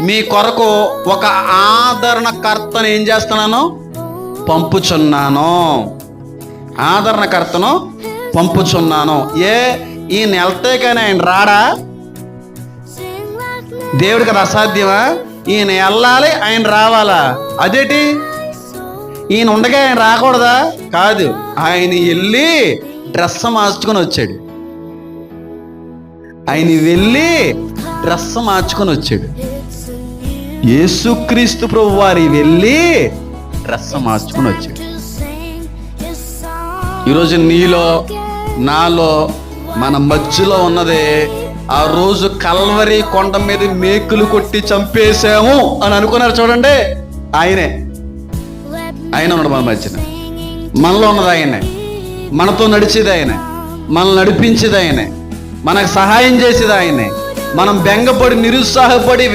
మీ కొరకు ఒక ఆదరణకర్తను ఏం చేస్తున్నాను? పంపుచున్నాను. ఆదరణకర్తను పంపుచున్నాను. ఏ ఈయన వెళ్తే కానీ ఆయన రాడా? దేవుడికి అది అసాధ్యమా? ఈయన వెళ్ళాలి ఆయన రావాలా? అదేటి? ఈయన ఉండగా ఆయన రాకూడదా? కాదు. ఆయన వెళ్ళి డ్రెస్ మార్చుకొని వచ్చాడు. ఆయన వెళ్ళి డ్రెస్ మార్చుకొని వచ్చాడు. యేసుక్రీస్తు ప్రభు వారి వెళ్ళి రసం మార్చుకుని వచ్చాడు. ఈరోజు నీలో నాలో మన మధ్యలో ఉన్నదే ఆ రోజు కల్వరి కొండ మీద మేకులు కొట్టి చంపేశాము అని అనుకున్నారు చూడండి. ఆయనే. ఆయన ఉన్నాడు మన మధ్యన. మనలో ఉన్నది ఆయనే. మనతో నడిచేది ఆయనే. మనల్ని నడిపించేది ఆయనే. మనకు సహాయం చేసేది ఆయనే. మనం బెంగపడి నిరుత్సాహపడి